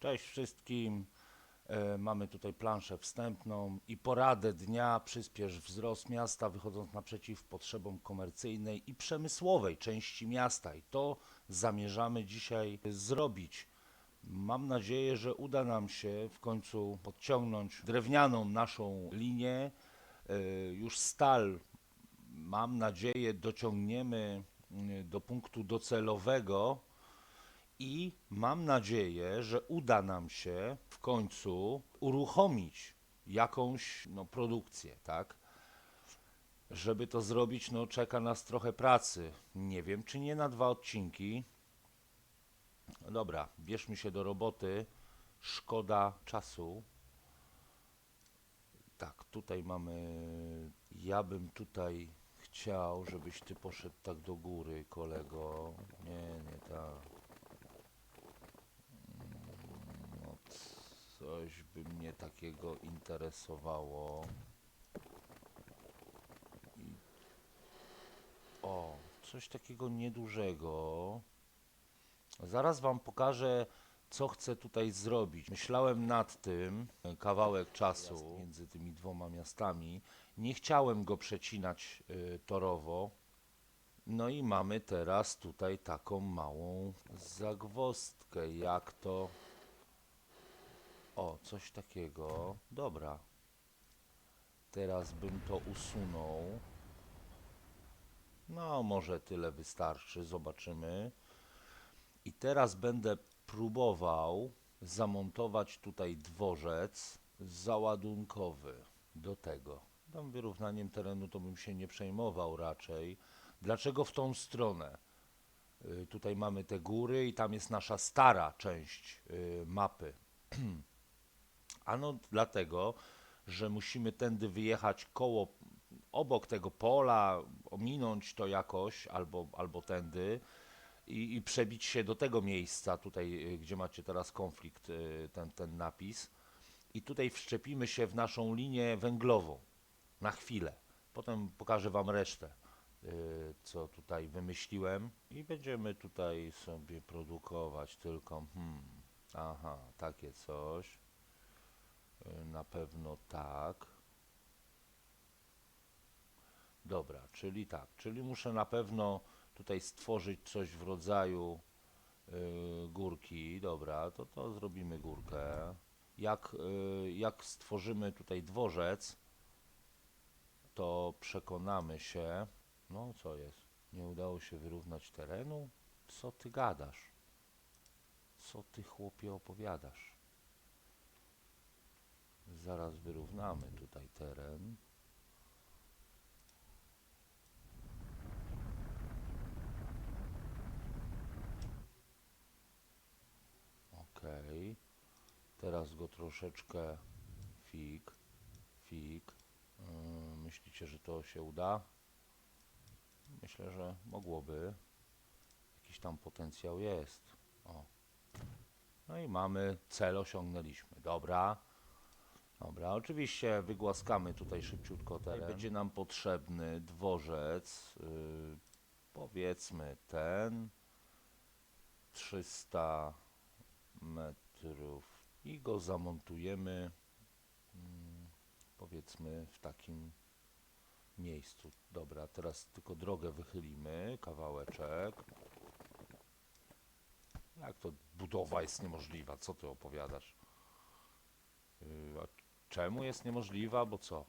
Cześć wszystkim. E, Mamy tutaj planszę wstępną i poradę dnia przyspiesz wzrost miasta, wychodząc naprzeciw potrzebom komercyjnej i przemysłowej części miasta. I to zamierzamy dzisiaj zrobić. Mam nadzieję, że uda nam się w końcu podciągnąć drewnianą naszą linię. E, Już stal, mam nadzieję, dociągniemy mm, do punktu docelowego i mam nadzieję, że uda nam się w końcu uruchomić jakąś no, produkcję, tak? Żeby to zrobić, no czeka nas trochę pracy. Nie wiem, czy nie na dwa odcinki. No Dobra, bierzmy się do roboty. Szkoda czasu. Tak, tutaj mamy. Ja bym tutaj chciał, żebyś ty poszedł tak do góry, kolego. Nie, nie tak. No, coś by mnie takiego interesowało. I... O, coś takiego niedużego. Zaraz wam pokażę, co chcę tutaj zrobić. Myślałem nad tym e, kawałek czasu między tymi dwoma miastami. Nie chciałem go przecinać y, torowo. No i mamy teraz tutaj taką małą zagwozdkę. Jak to? O, coś takiego. Dobra. Teraz bym to usunął. No, może tyle wystarczy. Zobaczymy. I teraz będę próbował zamontować tutaj dworzec załadunkowy do tego. Tam wyrównaniem terenu to bym się nie przejmował raczej. Dlaczego w tą stronę? Y, Tutaj mamy te góry i tam jest nasza stara część y, mapy. Ano dlatego, że musimy tędy wyjechać koło, obok tego pola, ominąć to jakoś, albo, albo tędy i, i przebić się do tego miejsca, tutaj, y, gdzie macie teraz konflikt, y, ten, ten napis. I tutaj wszczepimy się w naszą linię węglową na chwilę. Potem pokażę Wam resztę, y, co tutaj wymyśliłem i będziemy tutaj sobie produkować tylko, hmm, aha, takie coś. Y, Na pewno tak. Dobra, czyli tak, czyli muszę na pewno tutaj stworzyć coś w rodzaju y, górki. Dobra, to to zrobimy górkę. Jak, y, jak stworzymy tutaj dworzec, to przekonamy się. No, co jest? Nie udało się wyrównać terenu? Co ty gadasz? Co ty chłopie opowiadasz? Zaraz wyrównamy tutaj teren. Okej. Teraz go troszeczkę fik, fik. Yy, myślicie, że to się uda? Myślę, że mogłoby. Jakiś tam potencjał jest. O. No i mamy cel osiągnęliśmy. Dobra. Dobra, oczywiście wygłaskamy tutaj szybciutko teren. Będzie nam potrzebny dworzec. Yy, powiedzmy ten. 300 metrów i go zamontujemy mm, powiedzmy w takim miejscu. Dobra, teraz tylko drogę wychylimy, kawałeczek. Jak to budowa jest niemożliwa? Co ty opowiadasz? Yy, czemu jest niemożliwa? Bo co?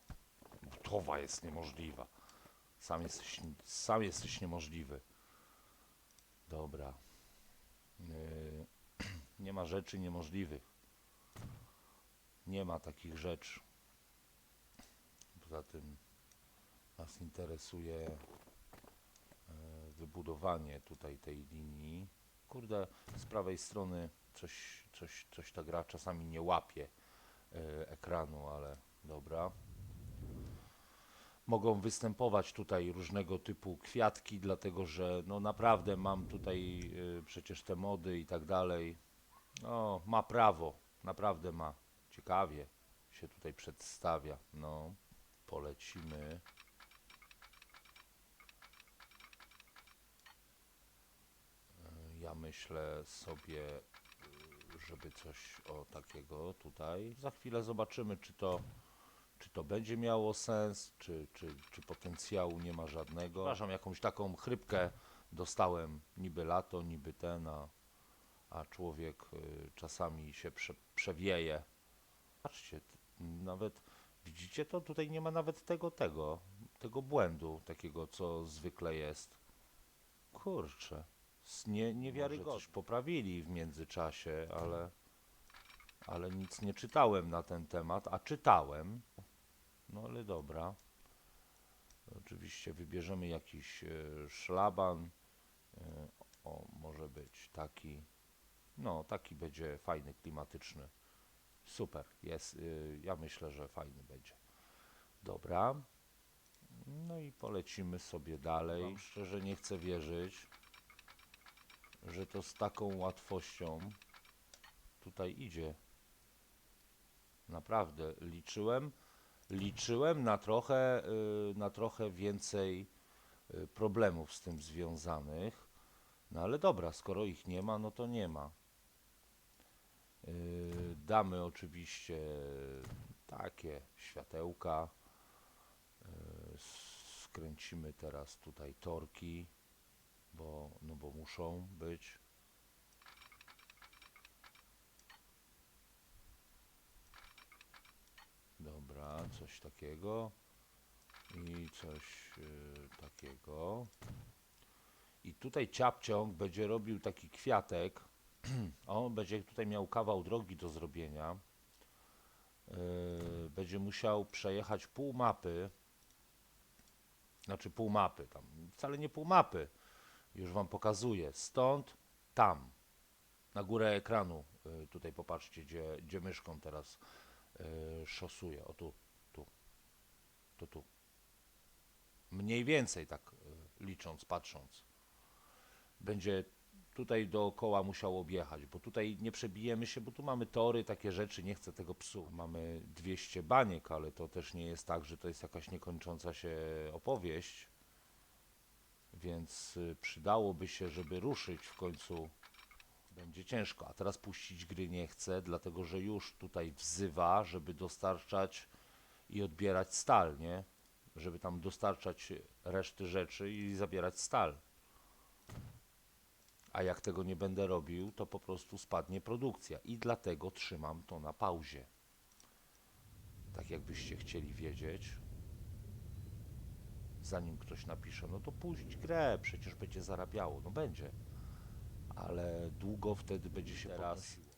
Budowa jest niemożliwa. Sam jesteś, sam jesteś niemożliwy. Dobra. Yy, nie ma rzeczy niemożliwych. Nie ma takich rzeczy. Poza tym nas interesuje e, wybudowanie tutaj tej linii. Kurde, z prawej strony coś, coś, coś ta gra czasami nie łapie ekranu, ale dobra. Mogą występować tutaj różnego typu kwiatki, dlatego że no naprawdę mam tutaj y, przecież te mody i tak dalej. No, ma prawo, naprawdę ma. Ciekawie się tutaj przedstawia. No, polecimy. Y, Ja myślę sobie, y, żeby coś o takiego tutaj. Za chwilę zobaczymy, czy to, czy to będzie miało sens, czy, czy, czy potencjału nie ma żadnego. Przepraszam, jakąś taką chrypkę dostałem, niby lato, niby ten, a, a człowiek y, czasami się prze, przewieje. Patrzcie, nawet widzicie to? Tutaj nie ma nawet tego, tego, tego błędu takiego, co zwykle jest. Kurczę, s- nie, niewiarygodne. Coś poprawili w międzyczasie, ale, ale nic nie czytałem na ten temat, a czytałem. No ale dobra. Oczywiście wybierzemy jakiś e, szlaban. E, o, może być taki. No, taki będzie fajny, klimatyczny. Super, jest. y, Ja myślę, że fajny będzie. Dobra. No i polecimy sobie dalej. Wam szczerze nie chcę wierzyć, że to z taką łatwością tutaj idzie. Naprawdę liczyłem, liczyłem na trochę, y, na trochę więcej y, problemów z tym związanych. No ale dobra, skoro ich nie ma, no to nie ma. Yy, Damy oczywiście takie światełka. Skręcimy teraz tutaj torki, bo, no bo muszą być. Dobra, coś takiego i coś yy, takiego. I tutaj ciapciąg będzie robił taki kwiatek. On będzie tutaj miał kawał drogi do zrobienia. Yy, będzie musiał przejechać pół mapy. Znaczy pół mapy, tam wcale nie pół mapy. Już wam pokazuję. Stąd tam. Na górę ekranu. Yy, tutaj popatrzcie, gdzie, gdzie myszką teraz yy, szosuję. O tu, tu. To tu. Mniej więcej tak yy, licząc, patrząc będzie tutaj dookoła musiał objechać, bo tutaj nie przebijemy się, bo tu mamy tory, takie rzeczy, nie chcę tego psu. Mamy 200 baniek, ale to też nie jest tak, że to jest jakaś niekończąca się opowieść, więc y, przydałoby się, żeby ruszyć w końcu. Będzie ciężko, a teraz puścić gry nie chcę, dlatego że już tutaj wzywa, żeby dostarczać i odbierać stal, nie? Żeby tam dostarczać reszty rzeczy i zabierać stal. A jak tego nie będę robił, to po prostu spadnie produkcja i dlatego trzymam to na pauzie. Tak jakbyście chcieli wiedzieć. Zanim ktoś napisze, no to puść grę, przecież będzie zarabiało. No będzie. Ale długo wtedy będzie się teraz. Podnosiło.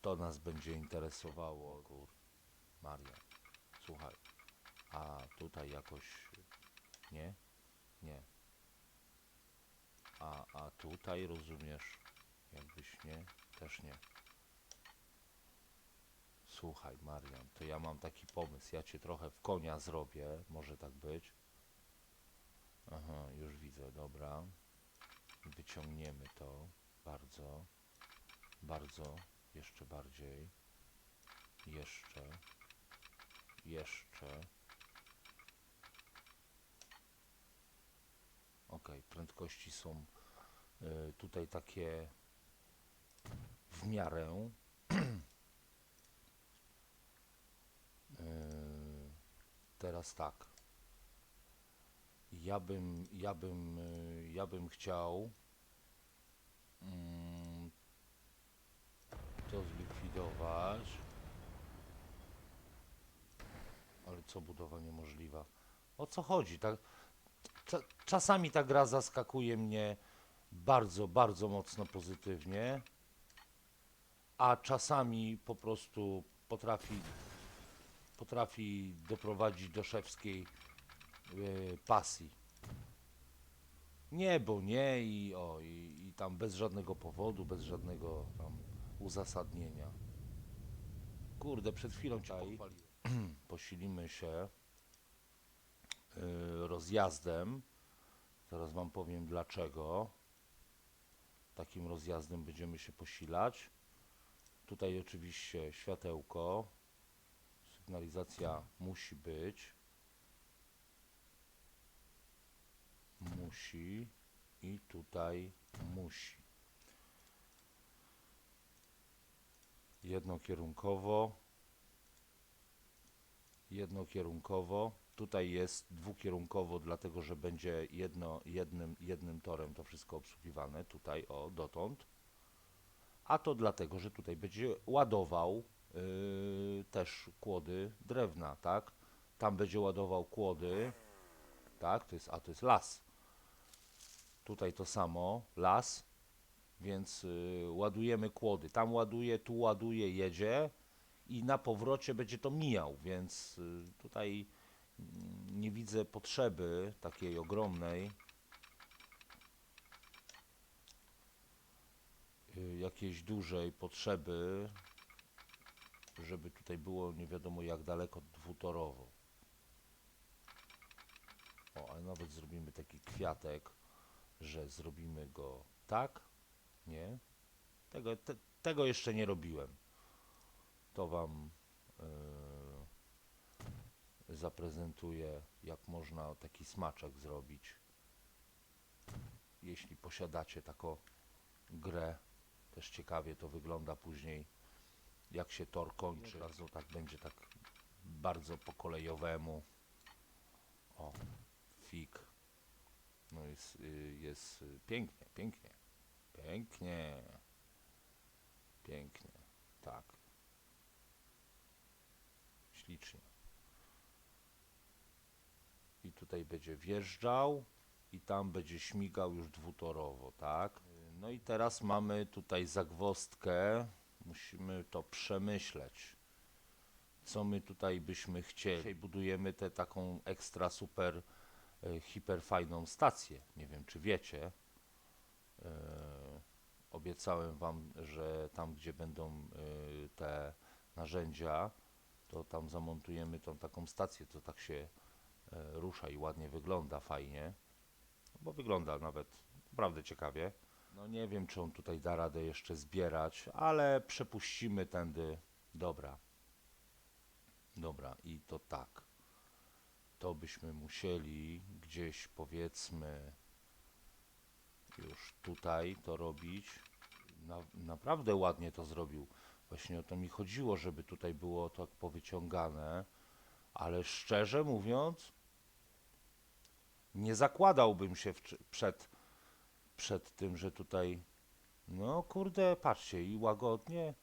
To nas będzie interesowało, kur. Maria. Słuchaj. A tutaj jakoś. Nie? Nie. A, a tutaj rozumiesz, jakbyś nie, też nie. Słuchaj, Marian, to ja mam taki pomysł. Ja cię trochę w konia zrobię, może tak być. Aha, już widzę, dobra. Wyciągniemy to bardzo, bardzo, jeszcze bardziej. Jeszcze, jeszcze. Ok, prędkości są y, tutaj takie w miarę. Y, teraz tak. Ja bym, ja bym, y, ja bym chciał mm, to zlikwidować. Ale co budowa niemożliwa? O co chodzi? Tak, Cza- czasami ta gra zaskakuje mnie bardzo, bardzo mocno pozytywnie, a czasami po prostu potrafi, potrafi doprowadzić do szewskiej yy, pasji. Nie, bo nie i, o, i, i tam bez żadnego powodu, bez żadnego tam uzasadnienia. Kurde, przed chwilą cię pochwaliłem. Posilimy się y, rozjazdem. Zaraz Wam powiem dlaczego. Takim rozjazdem będziemy się posilać. Tutaj oczywiście światełko. Sygnalizacja musi być. Musi. I tutaj musi. jednokierunkowo. Jednokierunkowo. Tutaj jest dwukierunkowo, dlatego że będzie jedno, jednym, jednym torem to wszystko obsługiwane. Tutaj, o, dotąd. A to dlatego, że tutaj będzie ładował też kłody drewna, tak? Tam będzie ładował kłody, tak? To jest, a to jest las. Tutaj to samo, las, więc y, ładujemy kłody. Tam ładuje, tu ładuje, jedzie i na powrocie będzie to mijał, więc y, tutaj mm, nie widzę potrzeby takiej ogromnej. y, Jakiejś dużej potrzeby, żeby tutaj było nie wiadomo jak daleko dwutorowo. O, ale nawet zrobimy taki kwiatek, że zrobimy go tak, nie? Tego, te, tego jeszcze nie robiłem. To Wam yy, zaprezentuję, jak można taki smaczek zrobić. Jeśli posiadacie taką grę, też ciekawie to wygląda później, jak się tor kończy. Bardzo tak będzie tak bardzo po kolejowemu. O, fik. No jest, y, jest y, pięknie, pięknie. Pięknie. Pięknie. Tak. Ślicznie. I tutaj będzie wjeżdżał i tam będzie śmigał już dwutorowo, tak? No i teraz mamy tutaj zagwozdkę. Musimy to przemyśleć. Co my tutaj byśmy chcieli. Dzisiaj budujemy tę taką ekstra super e, hiperfajną stację. Nie wiem, czy wiecie. E, obiecałem Wam, że tam, gdzie będą e, te narzędzia, to tam zamontujemy tą taką stację, co tak się rusza i ładnie wygląda, fajnie. Bo wygląda nawet naprawdę ciekawie. No nie wiem, czy on tutaj da radę jeszcze zbierać, ale przepuścimy tędy. Dobra. Dobra, i to tak. To byśmy musieli gdzieś powiedzmy już tutaj to robić. Na, naprawdę ładnie to zrobił. Właśnie o to mi chodziło, żeby tutaj było tak powyciągane, ale szczerze mówiąc, nie zakładałbym się w, przed, przed tym, że tutaj, no kurde, patrzcie, i łagodnie.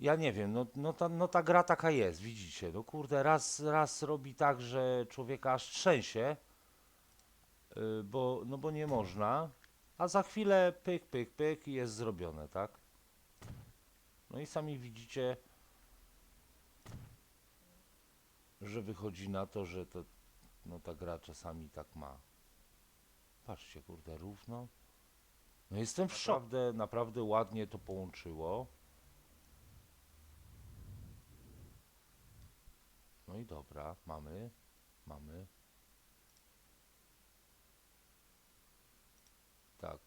Ja nie wiem, no, no, ta, no ta gra taka jest, widzicie, no kurde, raz, raz robi tak, że człowieka aż trzęsie, y, bo, no bo nie można, a za chwilę pyk, pyk, pyk i jest zrobione, tak? No i sami widzicie, że wychodzi na to, że to, no ta gra czasami tak ma. Patrzcie, kurde, równo. No jestem w szoku. Naprawdę, naprawdę ładnie to połączyło. No i dobra, mamy, mamy. Tak,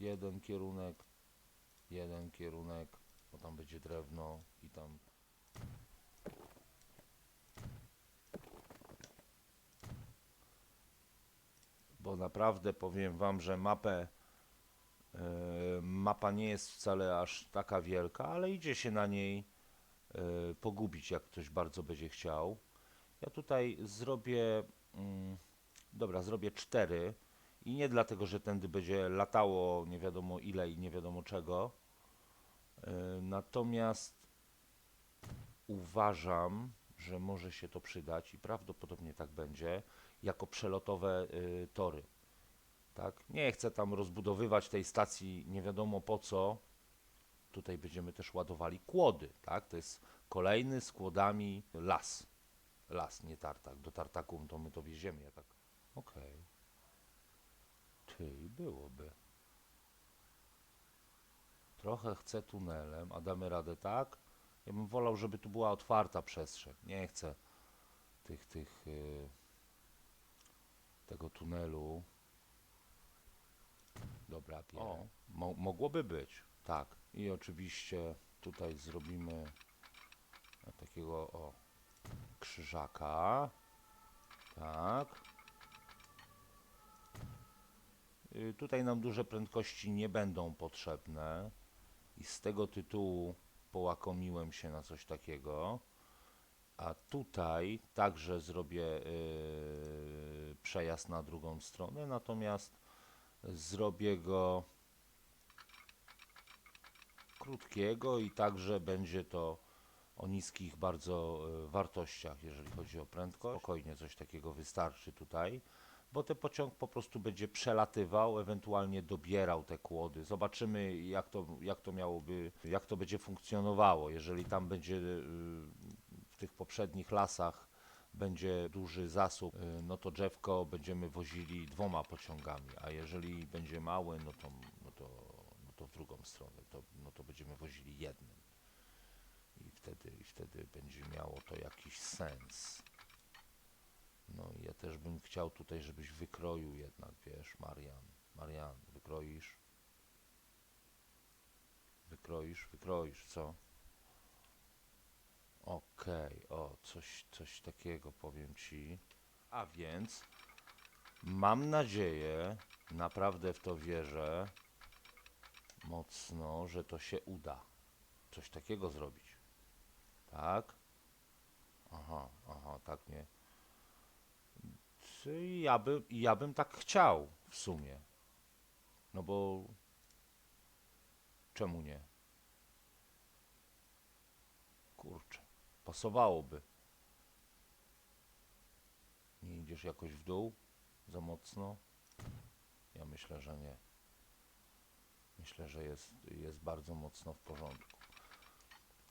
jeden kierunek, jeden kierunek, bo tam będzie drewno i tam. Bo naprawdę powiem Wam, że mapę, e, mapa nie jest wcale aż taka wielka, ale idzie się na niej e, pogubić, jak ktoś bardzo będzie chciał. Ja tutaj zrobię, mm, dobra, zrobię cztery i nie dlatego, że tędy będzie latało nie wiadomo ile i nie wiadomo czego. E, Natomiast uważam, że może się to przydać i prawdopodobnie tak będzie, jako przelotowe y, tory. Tak? Nie chcę tam rozbudowywać tej stacji nie wiadomo po co. Tutaj będziemy też ładowali kłody, tak? To jest kolejny z kłodami las. Las, nie tartak. Do tartakum to my to wieziemy, ja tak. Okej. Czyli byłoby. Trochę chcę tunelem, a damy radę tak? Ja bym wolał, żeby tu była otwarta przestrzeń. Nie chcę tych, tych, y, tego tunelu. Dobra, o, mo mogłoby być, tak. I oczywiście tutaj zrobimy takiego, o, krzyżaka. Tak. Y, Tutaj nam duże prędkości nie będą potrzebne i z tego tytułu połakomiłem się na coś takiego. A tutaj także zrobię yy, przejazd na drugą stronę, natomiast zrobię go krótkiego i także będzie to o niskich bardzo y, wartościach, jeżeli chodzi o prędkość. Spokojnie coś takiego wystarczy tutaj, bo ten pociąg po prostu będzie przelatywał, ewentualnie dobierał te kłody. Zobaczymy jak to, jak to miałoby, jak to będzie funkcjonowało. Jeżeli tam będzie y, w tych poprzednich lasach będzie duży zasób, y, no to drzewko będziemy wozili dwoma pociągami, a jeżeli będzie mały, no to, no to, no to w drugą stronę, to, no to będziemy wozili jednym. I wtedy, I wtedy będzie miało to jakiś sens. No i ja też bym chciał tutaj, żebyś wykroił jednak, wiesz, Marian. Marian, wykroisz? Wykroisz, wykroisz, co? Okej, o, coś, coś takiego powiem ci. A więc mam nadzieję, naprawdę w to wierzę mocno, że to się uda. Coś takiego zrobić. Tak? Aha, aha, tak nie. Czy ja, by, ja bym tak chciał w sumie. No bo czemu nie? Kurczę, pasowałoby. Nie idziesz jakoś w dół za mocno? Ja myślę, że nie. Myślę, że jest, jest bardzo mocno w porządku.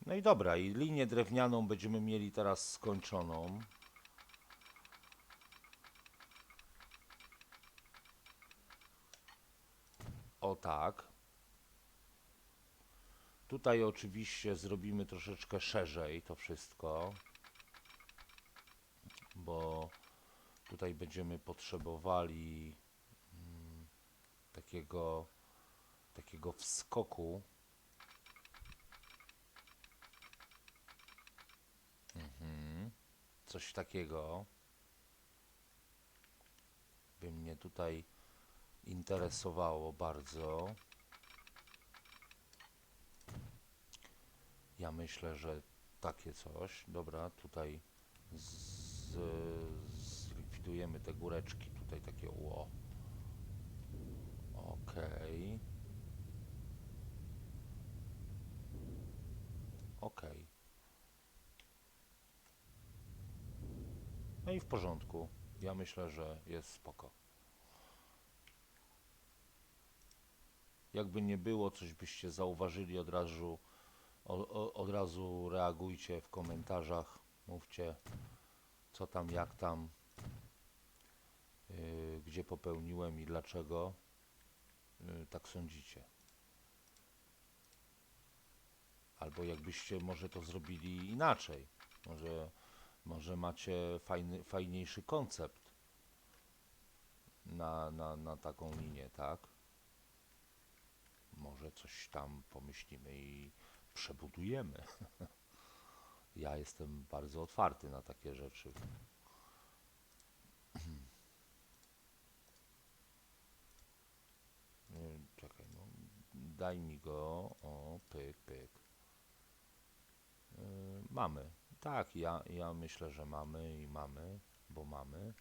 No i dobra, i linię drewnianą będziemy mieli teraz skończoną. O tak. Tutaj oczywiście zrobimy troszeczkę szerzej to wszystko, bo tutaj będziemy potrzebowali mm, takiego, takiego wskoku. Mhm. Coś takiego by mnie tutaj interesowało bardzo. Ja myślę, że takie coś. Dobra, tutaj z, zlikwidujemy te góreczki. Tutaj takie ło. Okej. Okej. No i w porządku. Ja myślę, że jest spoko. Jakby nie było, coś byście zauważyli od razu, o, o, od razu reagujcie w komentarzach, mówcie co tam, jak tam, yy, gdzie popełniłem i dlaczego yy, tak sądzicie. Albo jakbyście może to zrobili inaczej. Może, może macie fajny, fajniejszy koncept na, na, na taką linię, tak? Może coś tam pomyślimy i przebudujemy. ja jestem bardzo otwarty na takie rzeczy. Czekaj, no. Daj mi go. O, pyk, pyk. Yy, mamy. Tak, ja, ja myślę, że mamy i mamy, bo mamy.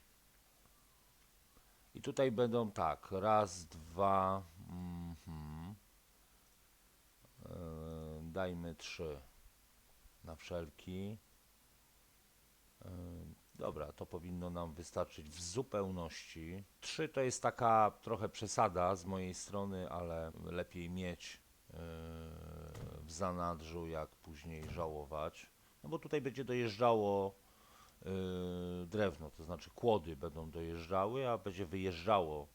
I tutaj będą tak, raz, dwa, mhm. Yy, dajmy trzy na wszelki. Dobra, to powinno nam wystarczyć w zupełności. Trzy to jest taka trochę przesada z mojej strony, ale lepiej mieć yy, w zanadrzu, jak później żałować. No bo tutaj będzie dojeżdżało yy, drewno, to znaczy kłody będą dojeżdżały, a będzie wyjeżdżało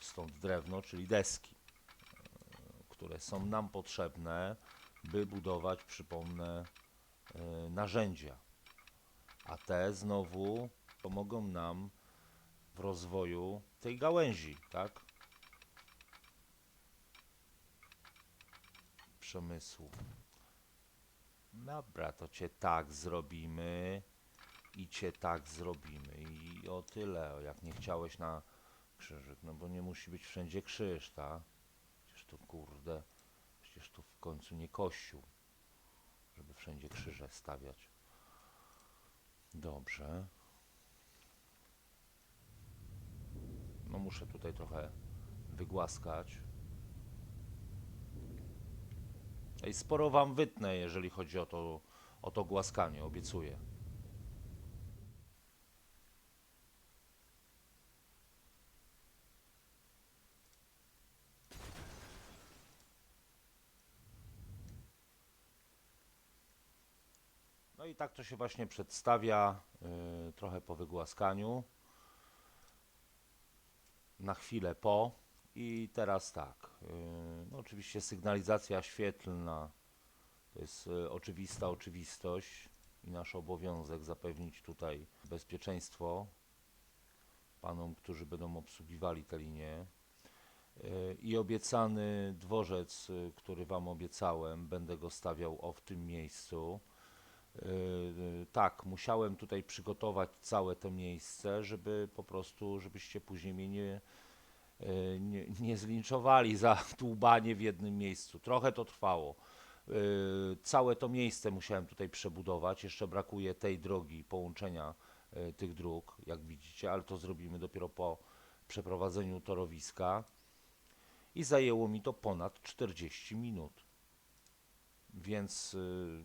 stąd drewno, czyli deski, yy, które są nam potrzebne, by budować, przypomnę, yy, narzędzia. A te znowu pomogą nam w rozwoju tej gałęzi, tak? Przemysłu. Dobra, to cię tak zrobimy i cię tak zrobimy i o tyle, jak nie chciałeś na krzyżyk, no bo nie musi być wszędzie krzyż, tak? Przecież to kurde, przecież to w końcu nie kościół. wszędzie krzyże stawiać. Dobrze. No muszę tutaj trochę wygłaskać. I sporo wam wytnę, jeżeli chodzi o to, o to głaskanie, obiecuję. I tak to się właśnie przedstawia, yy, trochę po wygłaskaniu. Na chwilę po. I teraz tak. Yy, no oczywiście sygnalizacja świetlna to jest yy, oczywista oczywistość i nasz obowiązek zapewnić tutaj bezpieczeństwo panom, którzy będą obsługiwali te linie. I obiecany dworzec, który Wam obiecałem, będę go stawiał o w tym miejscu. Yy, tak, musiałem tutaj przygotować całe to miejsce, żeby po prostu, żebyście później mnie nie, yy, nie, nie zlinczowali za dłubanie w jednym miejscu. Trochę to trwało. Yy, Całe to miejsce musiałem tutaj przebudować. Jeszcze brakuje tej drogi, połączenia tych dróg, jak widzicie, ale to zrobimy dopiero po przeprowadzeniu torowiska. I zajęło mi to ponad 40 minut. Więc yy,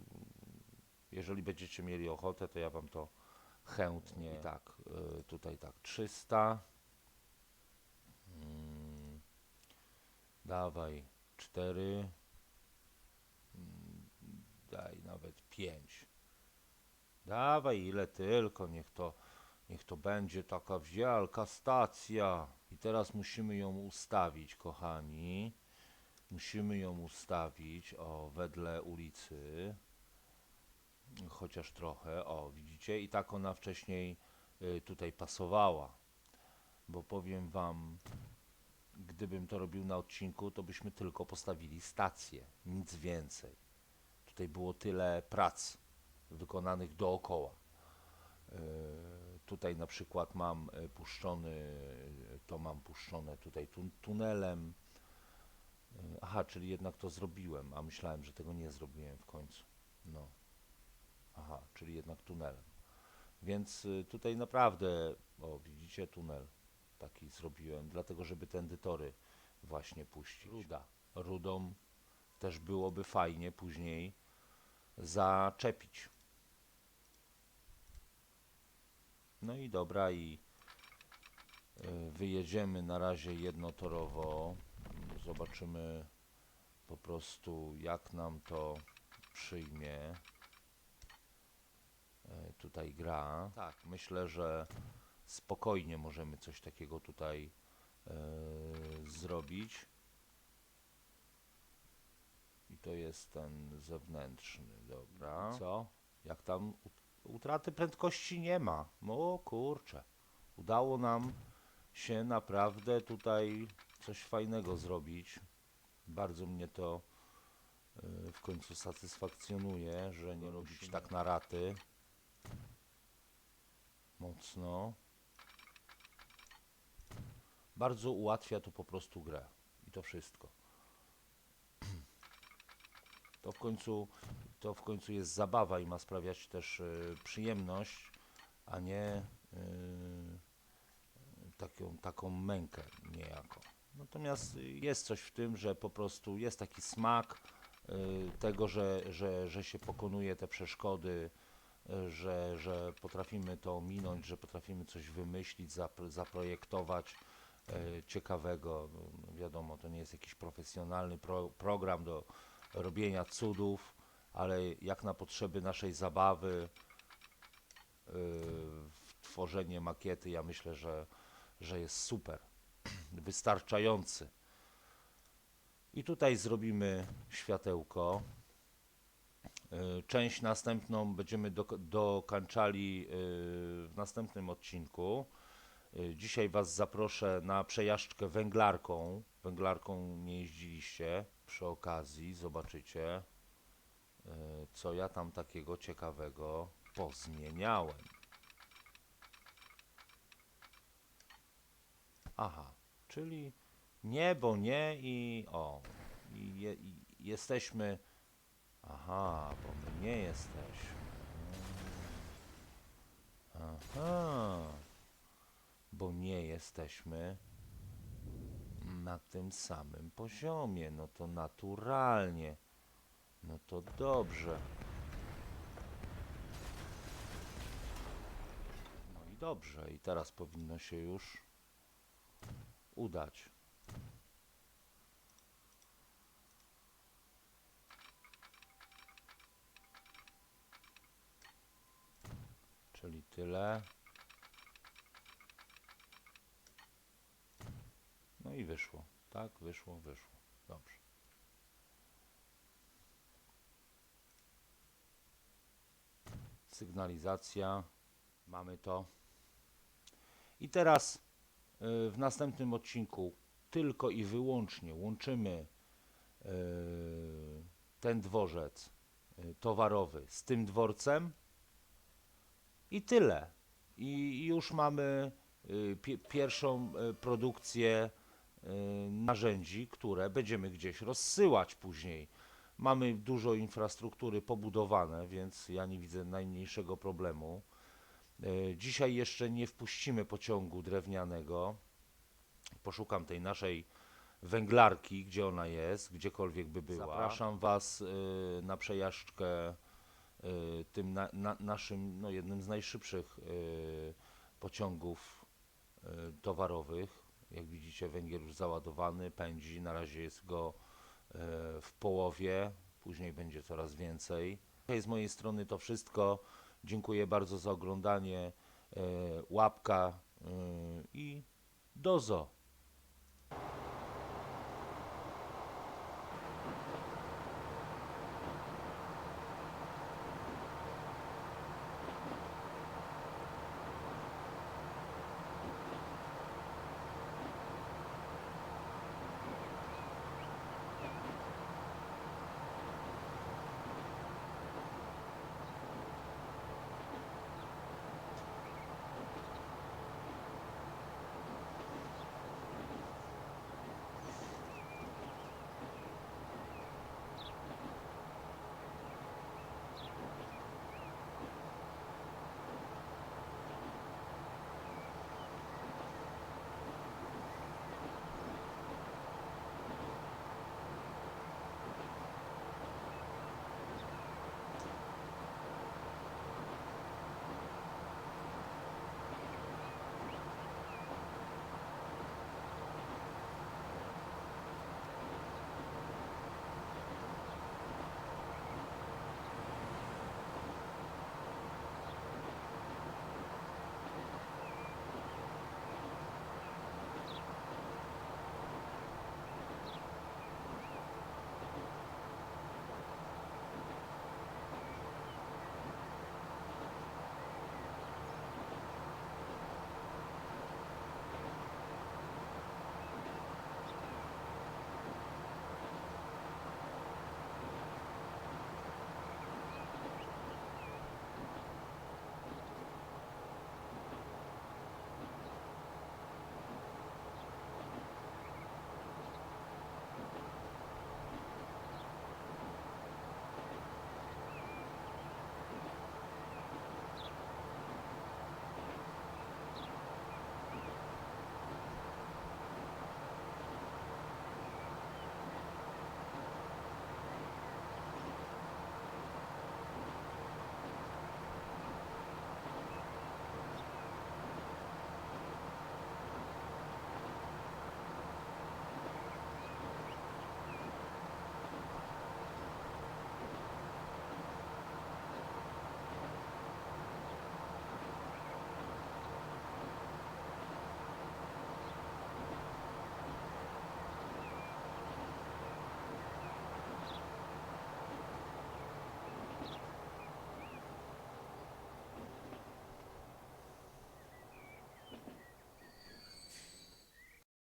jeżeli będziecie mieli ochotę, to ja wam to chętnie. I tak, y, tutaj tak, 300. Mm, dawaj 4. Mm, daj nawet 5. Dawaj ile tylko, niech to, niech to będzie taka wielka stacja. I teraz musimy ją ustawić, kochani. Musimy ją ustawić, o, wedle ulicy chociaż trochę, o widzicie, i tak ona wcześniej y, tutaj pasowała, bo powiem wam, gdybym to robił na odcinku, to byśmy tylko postawili stację, nic więcej. Tutaj było tyle prac wykonanych dookoła. Y, Tutaj na przykład mam y, puszczony, to mam puszczone tutaj tun tunelem. Aha, czyli jednak to zrobiłem, a myślałem, że tego nie zrobiłem w końcu. No. Aha, czyli jednak tunelem. Więc y, tutaj naprawdę, o widzicie, tunel taki zrobiłem, dlatego żeby tędy tory właśnie puścić. Ruda. Rudą też byłoby fajnie później zaczepić. No i dobra, i y, wyjedziemy na razie jednotorowo. Zobaczymy po prostu, jak nam to przyjmie tutaj gra. Tak, myślę, że spokojnie możemy coś takiego tutaj e, zrobić. I to jest ten zewnętrzny, dobra. Co? Jak tam ut- utraty prędkości nie ma. O kurczę. Udało nam się naprawdę tutaj coś fajnego zrobić. Bardzo mnie to e, w końcu satysfakcjonuje, że nie robić tak na raty mocno. Bardzo ułatwia to po prostu grę. I to wszystko. To w końcu, to w końcu jest zabawa i ma sprawiać też y, przyjemność, a nie y, taką, taką mękę niejako. Natomiast jest coś w tym, że po prostu jest taki smak y, tego, że, że, że się pokonuje te przeszkody, że, że potrafimy to minąć, że potrafimy coś wymyślić, zapr- zaprojektować y, ciekawego. Wiadomo, to nie jest jakiś profesjonalny pro, program do robienia cudów, ale jak na potrzeby naszej zabawy, w tworzenie makiety, ja myślę, że, że jest super, wystarczający. I tutaj zrobimy światełko. Y, Część następną będziemy dok- dokańczali y, w następnym odcinku. Y, Dzisiaj Was zaproszę na przejażdżkę węglarką. Węglarką nie jeździliście. Przy okazji zobaczycie, co ja tam takiego ciekawego pozmieniałem. Aha, czyli nie, bo nie i o. I, i jesteśmy Aha, bo my nie jesteśmy. Aha. Bo nie jesteśmy na tym samym poziomie. No to naturalnie. No to dobrze. No i dobrze. I teraz powinno się już udać. Czyli tyle. No i wyszło. Tak, wyszło, wyszło. Dobrze. Sygnalizacja. Mamy to. I teraz y, w następnym odcinku tylko i wyłącznie łączymy y, ten dworzec y, towarowy z tym dworcem i tyle. I już mamy y, pi- pierwszą y, produkcję y, narzędzi, które będziemy gdzieś rozsyłać później. Mamy dużo infrastruktury pobudowane, więc ja nie widzę najmniejszego problemu. Dzisiaj jeszcze nie wpuścimy pociągu drewnianego. Poszukam tej naszej węglarki, gdzie ona jest, gdziekolwiek by była. Zapraszam Was na przejażdżkę tym na, na, naszym, no jednym z najszybszych y, pociągów y, towarowych. Jak widzicie, węgiel już załadowany, pędzi. Na razie jest go y, w połowie, później będzie coraz więcej. Dzisiaj z mojej strony to wszystko. Dziękuję bardzo za oglądanie. y, Łapka y, i dozo.